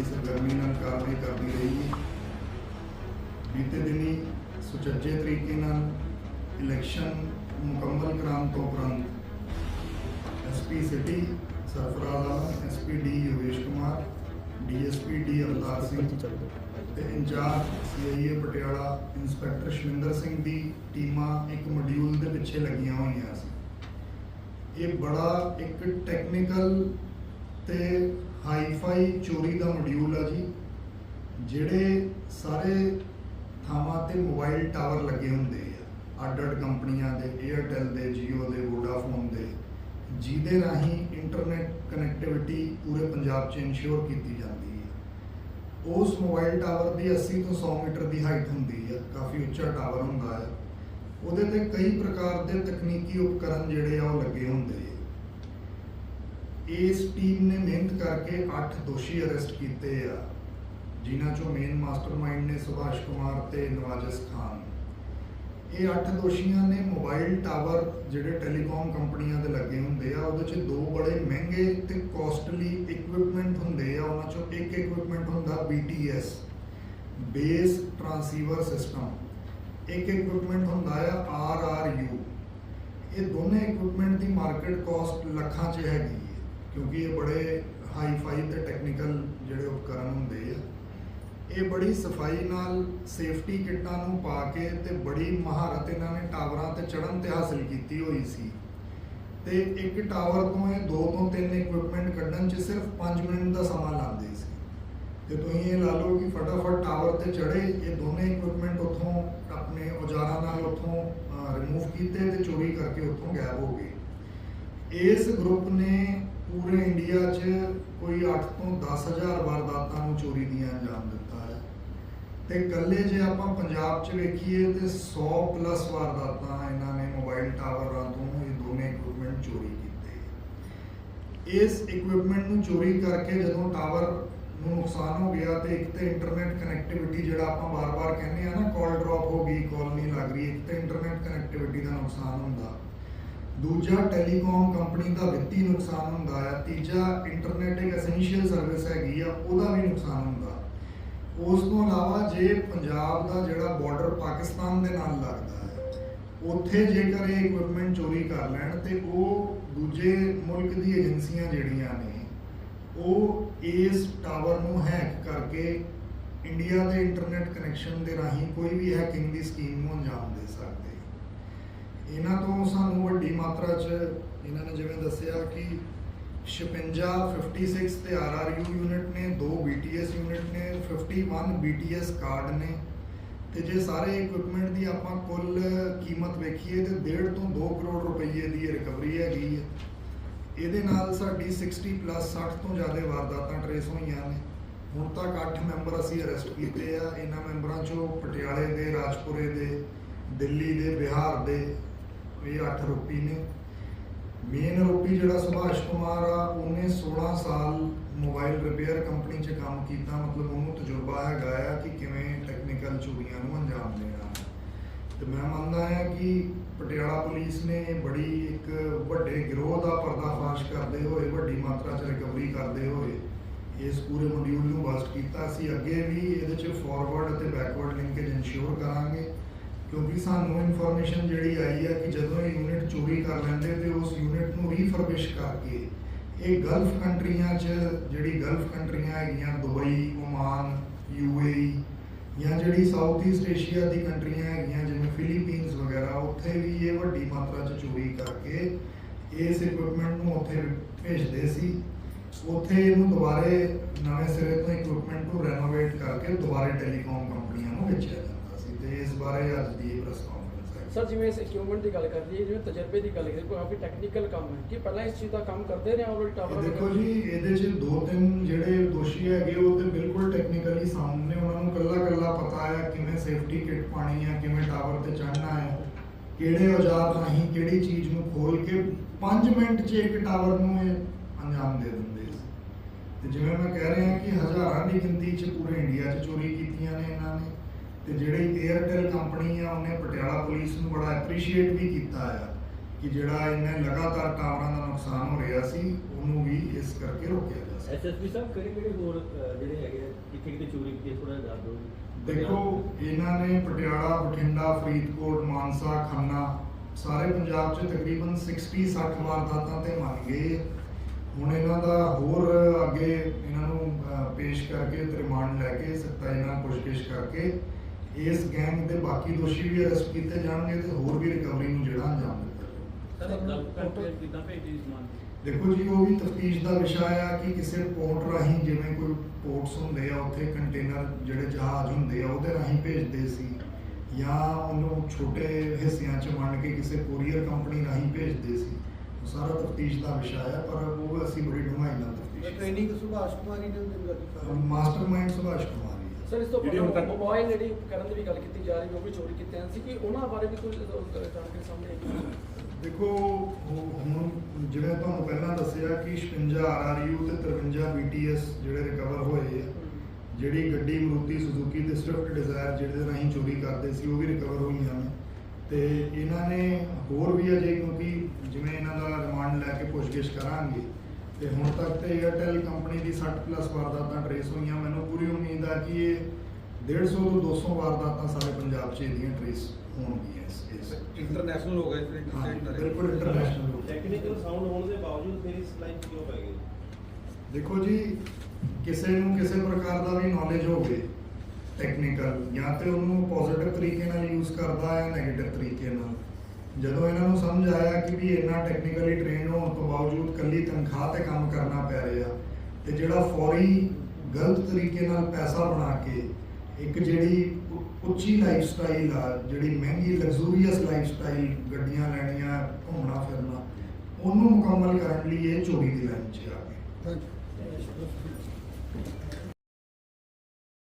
ਸਰਗਰਮੀ ਨਾਲ ਕਾਰਵਾਈ ਕਰਦੀ ਰਹੀ ਹੈ। ਬੀਤੇ ਦਿਨੀ ਸੁਚੱਜੇ ਤਰੀਕੇ ਨਾਲ ਇਲੈਕਸ਼ਨ ਮੁਕੰਮਲ ਕਰਾਉਣ ਤੋਂ ਉਪਰੰਤ SP city Sarfaraz Alam SP D Yogesh Kumar, DSP D Avtar Singh ਤੇ incharge CIA Patiala inspector Shavinder Singh ਦੀ ਟੀਮਾਂ ਇੱਕ ਮੋਡਿਊਲ ਦੇ ਪਿੱਛੇ ਲੱਗੀਆਂ ਹੋਈਆਂ ਸੀ। ਇਹ ਬੜਾ ਇੱਕ ਟੈਕਨੀਕਲ ਤੇ ਹਾਈ-ਫਾਈ ਚੋਰੀ ਦਾ ਮੋਡਿਊਲ ਆ ਜੀ, ਜਿਹੜੇ ਸਾਰੇ ਥਾਵਾਂ ਤੇ ਮੋਬਾਈਲ ਟਾਵਰ ਲੱਗੇ ਹੁੰਦੇ ਆ। ਅੱਡ-ਅੱਡ ਕੰਪਨੀਆਂ ਦੇ 에ਅਰਟੈਲ ਦੇ, Jio ਦੇ, Vodafone ਦੇ, ਜਿਹਦੇ ਰਾਹੀਂ ਇੰਟਰਨੈਟ ਕਨੈਕਟੀਵਿਟੀ ਪੂਰੇ ਪੰਜਾਬ 'ਚ ਇਨਸ਼ੋਰ ਕੀਤੀ ਜਾਂਦੀ ਹੈ ਉਸ ਮੋਬਾਈਲ ਟਾਵਰ ਦੀ 80 ਤੋਂ 100 ਮੀਟਰ ਦੀ ਹਾਈਟ ਹੁੰਦੀ ਹੈ ਕਾਫੀ ਉੱਚਾ ਟਾਵਰ ਹੁੰਦਾ ਹੈ ਉਹਦੇ ਤੇ ਕਈ ਪ੍ਰਕਾਰ ਦੇ ਤਕਨੀਕੀ ਉਪਕਰਨ ਜਿਹੜੇ ਆ ਉਹ ਲੱਗੇ ਹੁੰਦੇ ਆ। ਇਸ ਟੀਮ ਨੇ ਮਿਹਨਤ ਕਰਕੇ 8 ਦੋਸ਼ੀ ਅਰੈਸਟ ਕੀਤੇ ਆ, ਜਿਨ੍ਹਾਂ ਚੋਂ ਮੇਨ ਮਾਸਟਰਮਾਈਂਡ ਨੇ ਸੁਭਾਸ਼ ਕੁਮਾਰ ਤੇ ਨਵਾਜਸ ਖਾਨ। ਇਹ 8 ਦੋਸ਼ੀਆਂ ਨੇ ਮੋਬਾਈਲ ਟਾਵਰ ਜਿਹੜੇ ਟੈਲੀਕਾਮ ਕੰਪਨੀਆਂ ਦੇ ਲੱਗੇ ਹੁੰਦੇ ਆ, ਉਹਦੇ 'ਚ ਦੋ ਬੜੇ ਮਹਿੰਗੇ ਤੇ ਕੋਸਟਲੀ ਇਕਵਿਪਮੈਂਟ ਹੁੰਦੇ ਆ, ਉਹਨਾਂ ਚੋਂ ਇੱਕ ਇਕਵਿਪਮੈਂਟ ਹੁੰਦਾ BTS ਬੇਸ ਟਰਾਂਸੀਵਰ ਸਿਸਟਮ ਇੱਕ ਇਕਵਿਪਮੈਂਟ ਹੁੰਦਾ ਆ RRU ਇਹ ਦੋਨੇ ਇਕਵਿਪਮੈਂਟ ਦੀ ਮਾਰਕੀਟ ਕਾਸਟ ਲੱਖਾਂ 'ਚ ਹੈਗੀ। ਕਿਉਂਕਿ ਇਹ ਬੜੇ ਹਾਈ ਫਾਈ ਤੇ ਟੈਕਨੀਕਲ ਜਿਹੜੇ ਉਪਕਰਨ ਹੁੰਦੇ ਆ। ਇਹ ਬੜੀ ਸਫ਼ਾਈ ਨਾਲ ਸੇਫਟੀ ਕਿੱਟਾਂ ਨੂੰ ਪਾ ਕੇ ਤੇ ਬੜੀ ਮਹਾਰਤ ਇਹਨਾਂ ਨੇ ਟਾਵਰਾਂ ਤੇ ਚੜ੍ਹਨ ਤੇ ਹਾਸਲ ਕੀਤੀ ਹੋਈ ਸੀ। ਤੇ ਇੱਕ ਟਾਵਰ ਤੋਂ ਇਹ ਦੋ ਤੋਂ ਤਿੰਨ ਇਕਵਿਪਮੈਂਟ ਕੱਢਣ 'ਚ ਸਿਰਫ 5 ਮਿੰਟ ਦਾ ਸਮਾਂ ਲਾਉਂਦੇ ਸੀ। ਤੇ ਤੁਸੀਂ ਇਹ ਲਾ ਲਓ ਕਿ ਫਟਾਫਟ ਟਾਵਰ ਤੇ ਚੜੇ ਇਹ ਦੋਨੇ ਇਕਵਿਪਮੈਂਟ ਉੱਥੋਂ ਆਪਣੇ ਔਜ਼ਾਰਾਂ ਨਾਲ ਉੱਥੋਂ ਰਿਮੂਵ ਕੀਤੇ ਤੇ ਚੋਰੀ ਕਰਕੇ ਉੱਥੋਂ ਗਾਇਬ ਹੋ ਗਏ। ਇਸ ਗਰੁੱਪ ਨੇ ਪੂਰੇ ਇੰਡੀਆ 'ਚ ਕੋਈ 8 ਤੋਂ 10000 ਵਾਰਦਾਤਾਂ ਨੂੰ ਚੋਰੀ ਦੀਆਂ ਅੰਜਾਮ ਦਿੱਤਾ ਹੈ। ਤੇ ਕੱਲੇ ਜੇ ਆਪਾਂ ਪੰਜਾਬ 'ਚ ਵੇਖੀਏ ਤੇ 100 ਪਲੱਸ ਵਾਰਦਾਤਾਂ ਇਹਨਾਂ ਨੇ ਮੋਬਾਈਲ ਟਾਵਰਾਂ ਤੋਂ ਇਹ ਦੋਨੇ ਇਕਵਿਪਮੈਂਟ ਚੋਰੀ ਕੀਤੇ। ਇਸ ਇਕਵਿਪਮੈਂਟ ਨੂੰ ਚੋਰੀ ਕਰਕੇ ਜਦੋਂ ਟਾਵਰ ਨੂੰ ਨੁਕਸਾਨ ਹੋ ਗਿਆ ਤੇ ਇੱਕ ਤੇ ਇੰਟਰਨੈਟ ਕਨੈਕਟੀਵਿਟੀ ਜਿਹੜਾ ਆਪਾਂ ਬਾਰ-ਬਾਰ ਕਹਿੰਦੇ ਆ ਨਾ ਕਾਲ ਡ੍ਰੌਪ ਹੋ ਗਈ ਕਾਲ ਨਹੀਂ ਲੱਗ ਰਹੀ, ਇੱਕ ਤੇ ਇੰਟਰਨੈਟ ਕਨੈਕਟੀਵਿਟੀ ਦਾ ਨੁਕਸਾਨ ਹੁੰਦਾ। ਦੂਜਾ ਟੈਲੀਕਾਮ ਕੰਪਨੀ ਦਾ ਵਿੱਤੀ ਨੁਕਸਾਨ ਹੁੰਦਾ ਹੈ, ਤੀਜਾ ਇੰਟਰਨੈਟ ਇੱਕ ਐਸੈਂਸ਼ੀਅਲ ਸਰਵਿਸ ਹੈਗੀ ਆ, ਉਹਦਾ ਵੀ ਨੁਕਸਾਨ ਹੁੰਦਾ। ਉਸ ਤੋਂ ਇਲਾਵਾ ਜੇ ਪੰਜਾਬ ਦਾ ਜਿਹੜਾ ਬਾਰਡਰ ਪਾਕਿਸਤਾਨ ਦੇ ਨਾਲ ਲੱਗਦਾ ਹੈ, ਉੱਥੇ ਜੇਕਰ ਇਹ ਇਕਵਿਪਮੈਂਟ ਚੋਰੀ ਕਰ ਲੈਣ, ਤੇ ਉਹ ਦੂਜੇ ਮੁਲਕ ਦੀ ਏਜੰਸੀਆਂ ਜਿਹੜੀਆਂ ਨੇ, ਉਹ ਇਸ ਟਾਵਰ ਨੂੰ ਹੈਕ ਕਰਕੇ ਇੰਡੀਆ ਦੇ ਇੰਟਰਨੈਟ ਕਨੈਕਸ਼ਨ ਦੇ ਰਾਹੀਂ ਕੋਈ ਵੀ ਹੈਕਿੰਗ ਦੀ ਸਕੀਮ ਨੂੰ ਅੰਜਾਮ ਦੇ ਸਕਦੇ ਇਹਨਾਂ ਤੋਂ ਸਾਨੂੰ ਵੱਡੀ ਮਾਤਰਾ 'ਚ ਇਹਨਾਂ ਨੇ ਜਿਵੇਂ ਦੱਸਿਆ ਕਿ 56 56 ਤੇ RRU ਯੂਨਿਟ ਨੇ, ਦੋ BTS ਯੂਨਿਟ ਨੇ 51 BTS ਕਾਰਡ ਨੇ। ਤੇ ਜੇ ਸਾਰੇ ਇਕਵਿਪਮੈਂਟ ਦੀ ਆਪਾਂ ਕੁੱਲ ਕੀਮਤ ਵੇਖੀਏ ਤੇ 1.5 ਤੋਂ 2 ਕਰੋੜ ਰੁਪਏ ਦੀ ਰਿਕਵਰੀ ਹੈਗੀ ਹੈ। ਇਹਦੇ ਨਾਲ ਸਾਡੀ 60 ਪਲੱਸ 60 ਤੋਂ ਜ਼ਿਆਦਾ ਵਾਰਦਾਤਾਂ ਟਰੇਸ ਹੋਈਆਂ ਨੇ। ਹੁਣ ਤੱਕ 8 ਮੈਂਬਰ ਅਸੀਂ ਅਰੈਸਟ ਕੀਤੇ ਆ। ਇਹਨਾਂ ਮੈਂਬਰਾਂ ਚੋਂ ਪਟਿਆਲੇ ਦੇ, ਰਾਜਪੁਰੇ ਦੇ, ਦਿੱਲੀ ਦੇ, ਬਿਹਾਰ ਦੇ। ਇਹ 8 ਆਰੋਪੀ ਨੇ। ਮੇਨ ਆਰੋਪੀ ਜਿਹੜਾ ਸੁਭਾਸ਼ ਕੁਮਾਰ ਆ, ਉਹਨੇ 16 ਸਾਲ ਮੋਬਾਈਲ ਰਿਪੇਅਰ ਕੰਪਨੀ 'ਚ ਕੰਮ ਕੀਤਾ। ਮਤਲਬ ਉਹਨੂੰ ਤਜਰਬਾ ਹੈਗਾ ਆ ਕਿ ਕਿਵੇਂ ਟੈਕਨੀਕਲ ਚੋਰੀਆਂ ਨੂੰ ਅੰਜਾਮ ਦੇਣਾ। ਤੇ ਮੈਂ ਮੰਨਦਾ ਹਾਂ ਕਿ ਪਟਿਆਲਾ ਪੁਲਿਸ ਨੇ ਬੜੀ ਇੱਕ ਵੱਡੇ ਗਿਰੋਹ ਦਾ ਪਰਦਾਫਾਸ਼ ਕਰਦੇ ਹੋਏ, ਵੱਡੀ ਮਾਤਰਾ 'ਚ ਰਿਕਵਰੀ ਕਰਦੇ ਹੋਏ ਇਸ ਪੂਰੇ ਮੋਡਿਊਲ ਨੂੰ ਬਸਟ ਕੀਤਾ। ਅਸੀਂ ਅੱਗੇ ਵੀ ਇਹਦੇ 'ਚ ਫਾਰਵਰਡ ਅਤੇ ਬੈਕਵਰਡ ਲਿੰਕੇਜ ਇਨਸ਼ੋਰ ਕਰਾਂਗੇ। ਕਿਉਂਕਿ ਸਾਨੂੰ ਇਨਫੋਰਮੇਸ਼ਨ ਜਿਹੜੀ ਆਈ ਹੈ ਕਿ ਜਦੋਂ ਇਹ ਯੂਨਿਟ ਚੋਰੀ ਕਰ ਲੈਂਦੇ ਤੇ ਉਸ ਯੂਨਿਟ ਨੂੰ ਰੀਫਰਬਿਸ਼ ਕਰਕੇ ਇਹ ਗਲਫ ਕੰਟਰੀਆਂ 'ਚ ਜਿਹੜੀ ਗਲਫ ਕੰਟਰੀਆਂ ਹੈਗੀਆਂ ਦੁਬਈ ਓਮਾਨ ਯੂਏਈ ਜਾਂ ਜਿਹੜੀ ਸਾਊਥ ਈਸਟ ਏਸ਼ੀਆ ਦੀ ਕੰਟਰੀਆਂ ਹੈਗੀਆਂ, ਜਿਵੇਂ ਫਿਲੀਪੀਨਸ ਵਗੈਰਾ, ਉੱਥੇ ਵੀ ਇਹ ਵੱਡੀ ਮਾਤਰਾ 'ਚ ਚੋਰੀ ਕਰਕੇ ਇਸ ਇਕਵਿਪਮੈਂਟ ਨੂੰ ਉੱਥੇ ਭੇਜਦੇ ਸੀ। ਉੱਥੇ ਇਹਨੂੰ ਦੁਬਾਰੇ ਨਵੇਂ ਸਿਰੇ ਤੋਂ ਇਕਵਿਪਮੈਂਟ ਨੂੰ ਰੈਨੋਵੇਟ ਕਰਕੇ ਦੁਬਾਰੇ ਟੈਲੀਕਾਮ ਕੰਪਨੀਆਂ ਨੂੰ ਵੇਚਿਆ ਜਾਂਦਾ ਤੇ ਇਸ ਬਾਰੇ ਅੱਜ ਦੀ ਪ੍ਰੈਸ ਕਾਨਫਰੰਸ ਹੈ? ਸਰ ਜਿਵੇਂ ਇਸ ਇਕਵਿਪਮੈਂਟ ਦੀ ਗੱਲ ਕਰ ਲਈਏ ਜਿਵੇਂ ਤਜਰਬੇ ਦੀ ਗੱਲ ਕਰੀਏ ਕੋਈ ਕਾਫੀ ਟੈਕਨੀਕਲ ਕੰਮ ਹੈ। ਕਿ ਪਹਿਲਾਂ ਇਸ ਚੀਜ਼ ਦਾ ਕੰਮ ਕਰਦੇ ਰਹੇ ਔਰ ਟਾਵਰ ਦੇਖੋ ਜੀ ਇਹਦੇ 'ਚ ਦੋ ਤਿੰਨ ਜਿਹੜੇ ਦੋਸ਼ੀ ਹੈਗੇ ਉਹ ਤੇ ਬਿਲਕੁਲ ਟੈਕਨੀਕਲੀ ਨੇ ਉਹਨਾਂ ਨੂੰ ਕੱਲਾ ਕੱਲਾ ਪਤਾ ਹੈ ਕਿਵੇਂ ਸੇਫਟੀ ਕਿਟ ਪਾਣੀ ਹੈ ਕਿਵੇਂ ਟਾਵਰ ਤੇ ਚੜ੍ਹਨਾ ਹੈ ਕਿਹੜੇ ਔਜ਼ਾਰ ਰਾਹੀਂ ਕਿਹੜੀ ਚੀਜ਼ ਨੂੰ ਖੋਲ ਕੇ 5 ਮਿੰਟ 'ਚ ਇੱਕ ਟਾਵਰ ਨੂੰ ਇਹ ਅੰਜਾਮ ਦੇ ਦਿੰਦੇ ਤੇ ਜਿਵੇਂ ਮੈਂ ਕਹਿ ਰਿਹਾ ਕਿ ਹਜ਼ਾਰਾਂ ਦੀ ਗਿਣਤੀ 'ਚ ਪੂਰੇ ਇੰਡੀਆ 'ਚ ਚੋਰੀ ਕੀਤੀਆਂ ਨੇ ਇਹਨਾਂ ਨੇ। ਤੇ ਜਿਹੜੀ 에ਅਰਟੈਲ ਕੰਪਨੀ ਆ ਉਹਨੇ ਪਟਿਆਲਾ ਪੁਲਿਸ ਨੂੰ ਬੜਾ ਐਪਰੀਸ਼ੀਏਟ ਵੀ ਕੀਤਾ ਆ ਕਿ ਜਿਹੜਾ ਇਹਨੇ ਲਗਾਤਾਰ ਟਾਵਰਾਂ ਦਾ ਨੁਕਸਾਨ ਹੋ ਰਿਹਾ ਸੀ ਉਹਨੂੰ ਵੀ ਇਸ ਕਰਕੇ ਰੋਕਿਆ ਜਾ ਸਕੇ ਐਸਐਸਪੀ ਸਾਹਿਬ ਕਿਹੜੇ ਕਿਹੜੇ ਹੋਰ ਅਹ, ਜਿਹੜੇ ਹੈਗੇ ਆ ਚੋਰੀ ਕੀਤੀ ਥੋੜਾ ਜਿਹਾ ਦੱਸ ਦਿਓ ਦੇਖੋ ਇਹਨਾਂ ਨੇ ਪਟਿਆਲਾ ਬਠਿੰਡਾ ਫਰੀਦਕੋਟ ਮਾਨਸਾ ਖੰਨਾ ਸਾਰੇ ਪੰਜਾਬ 'ਚ ਤਕਰੀਬਨ 60 60 ਵਾਰਦਾਤਾਂ ਤੇ ਮੰਨ ਗਏ ਹੁਣ ਇਹਨਾਂ ਦਾ ਹੋਰ ਅੱਗੇ ਇਹਨਾਂ ਨੂੰ ਅਹ, ਪੇਸ਼ ਕਰਕੇ ਤੇ ਰਿਮਾਂਡ ਲੈ ਕੇ ਸਖਤਾਈ ਨਾਲ ਪੁੱਛਗਿੱਛ ਕਰਕੇ ਇਸ ਗੈਂਗ ਦੇ ਬਾਕੀ ਦੋਸ਼ੀ ਵੀ ਅਰੈਸਟ ਕੀਤੇ ਜਾਣਗੇ ਤੇ ਹੋਰ ਵੀ ਰਿਕਵਰੀ ਨੂੰ ਜਿਹੜਾ ਅੰਜਾਮ ਦਿੱਤਾ ਦੇਖੋ ਜੀ ਉਹ ਵੀ ਤਫਤੀਸ਼ ਦਾ ਵਿਸ਼ਾ ਆ ਕਿ ਕਿਸੇ ਪੋਰਟ ਰਾਹੀਂ ਜਿਵੇਂ ਕੋਈ ਪੋਰਟਸ ਹੁੰਦੇ ਆ ਉੱਥੇ ਕੰਟੇਨਰ ਜਿਹੜੇ ਜਹਾਜ਼ ਹੁੰਦੇ ਆ ਉਹਦੇ ਰਾਹੀਂ ਭੇਜਦੇ ਸੀ। ਜਾਂ ਉਹਨੂੰ ਛੋਟੇ ਹਿੱਸਿਆਂ 'ਚ ਵੰਡ ਕੇ ਕਿਸੇ ਕੋਰੀਅਰ ਕੰਪਨੀ ਰਾਹੀਂ ਭੇਜਦੇ ਸੀ। ਉਹ ਸਾਰਾ ਤਫਤੀਸ਼ ਦਾ ਵਿਸ਼ਾ ਆ ਪਰ ਉਹ ਅਸੀਂ ਬੜੀ ਡੂੰਘਾਈ ਨਾਲ ਤਫਤੀਸ਼ ਟ੍ਰੇਨਿੰਗ ਸੁਭਾਸ਼ ਕੁਮਾਰੀ ਨੇ ਦਿੱਤੀ ਮਾਸਟਰਮਾਈਂਡ ਸੁਭਾਸ਼ ਸਰ ਇਸ ਤੋਂ ਜਿਹੜੀ ਹੁਣ ਤੱਕ- ਮੋਬਾਈਲ ਜਿਹੜੀ ਕਰਨ ਦੀ ਵੀ ਗੱਲ ਕੀਤੀ ਜਾ ਰਹੀ ਹੈ ਉਹ ਵੀ ਚੋਰੀ ਕੀਤੇ ਹਨ ਸੀ ਕਿ ਉਹਨਾਂ ਬਾਰੇ ਵੀ ਕੋਈ ਅਹ, ਜਾਣਕਾਰੀ ਸਾਹਮਣੇ ਆਈ ਦੇਖੋ ਹੁਣ ਜਿਵੇਂ ਤੁਹਾਨੂੰ ਪਹਿਲਾਂ ਦੱਸਿਆ ਕਿ 56 ਆਰਆਰਯੂ ਤੇ 53 BTS ਜਿਹੜੇ ਰਿਕਵਰ ਹੋਏ ਆ ਜਿਹੜੀ ਗੱਡੀ ਮਰੂਤੀ ਸੁਜ਼ੂਕੀ ਤੇ ਸਵਿਫਟ ਡਿਜ਼ਾਇਰ ਜਿਹਦੇ ਰਾਹੀਂ ਚੋਰੀ ਕਰਦੇ ਸੀ ਉਹ ਵੀ ਰਿਕਵਰ ਹੋਈਆਂ ਨੇ। ਤੇ ਇਹਨਾਂ ਨੇ ਹੋਰ ਵੀ ਅਜੇ ਕਿਉਂਕਿ ਜਿਵੇਂ ਇਹਨਾਂ ਦਾ ਰਿਮਾਂਡ ਲੈ ਕੇ ਪੁੱਛਗਿੱਛ ਕਰਾਂਗੇ ਤੇ ਹੁਣ ਤੱਕ ਤੇ 에ਅਰਟੈਲ ਕੰਪਨੀ ਦੀ 60 ਪਲੱਸ ਵਾਰਦਾਤਾਂ ਟਰੇਸ ਹੋਈਆਂ। ਮੈਨੂੰ ਪੂਰੀ ਉਮੀਦ ਆ ਕਿ ਇਹ 150 ਤੋਂ 200 ਵਾਰਦਾਤਾਂ ਸਾਰੇ ਪੰਜਾਬ 'ਚ ਇਹਦੀਆਂ ਟਰੇਸ ਹੋਣਗੀਆਂ ਇਸ ਇਸ ਇੰਟਰਨੈਸ਼ਨਲ ਹੋ ਗਏ ਹਾਂ ਬਿਲਕੁਲ ਇੰਟਰਨੈਸ਼ਨਲ ਟੈਕਨੀਕਲ ਸਾਊਂਡ ਹੋਣ ਦੇ ਬਾਵਜੂਦ ਫਿਰ ਇਸ ਲਾਈਨ ਕਿਉਂ ਪੈ ਗਏ? ਦੇਖੋ ਜੀ ਕਿਸੇ ਨੂੰ ਕਿਸੇ ਪ੍ਰਕਾਰ ਦਾ ਵੀ ਨੌਲੇਜ ਹੋਵੇ ਟੈਕਨੀਕਲ ਜਾਂ ਤੇ ਉਹਨੂੰ ਪੋਜ਼ਿਟਿਵ ਤਰੀਕੇ ਨਾਲ ਯੂਜ਼ ਕਰਦਾ ਹੈ ਨੈਗੇਟਿਵ ਤਰੀਕੇ ਨਾਲ। ਜਦੋਂ ਇਹਨਾਂ ਨੂੰ ਸਮਝ ਆਇਆ ਕਿ ਵੀ ਇੰਨਾ ਟੈਕਨੀਕਲੀ ਟ੍ਰੇਨ ਹੋਣ ਤੋਂ ਬਾਵਜੂਦ ਕੱਲੀ ਤਨਖਾਹ ਤੇ ਕੰਮ ਕਰਨਾ ਪੈ ਰਿਹਾ ਤੇ ਜਿਹੜਾ ਫੌਰੀ ਗਲਤ ਤਰੀਕੇ ਨਾਲ ਪੈਸਾ ਬਣਾ ਕੇ ਇੱਕ ਜਿਹੜੀ ਉ- ਉੱਚੀ ਲਾਈਫ ਸਟਾਈਲ ਆ, ਜਿਹੜੀ ਮਹਿੰਗੀ ਲਗਜ਼ੂਰੀਅਸ ਲਾਈਫ ਸਟਾਈਲ ਗੱਡੀਆਂ ਲੈਣੀਆਂ, ਘੁੰਮਣਾ ਫਿਰਨਾ, ਉਹਨੂੰ ਮੁਕੰਮਲ ਕਰਨ ਲਈ ਇਹ ਚੋਰੀ ਦੀ ਲਾਈਨ 'ਚ ਆ ਗਏ।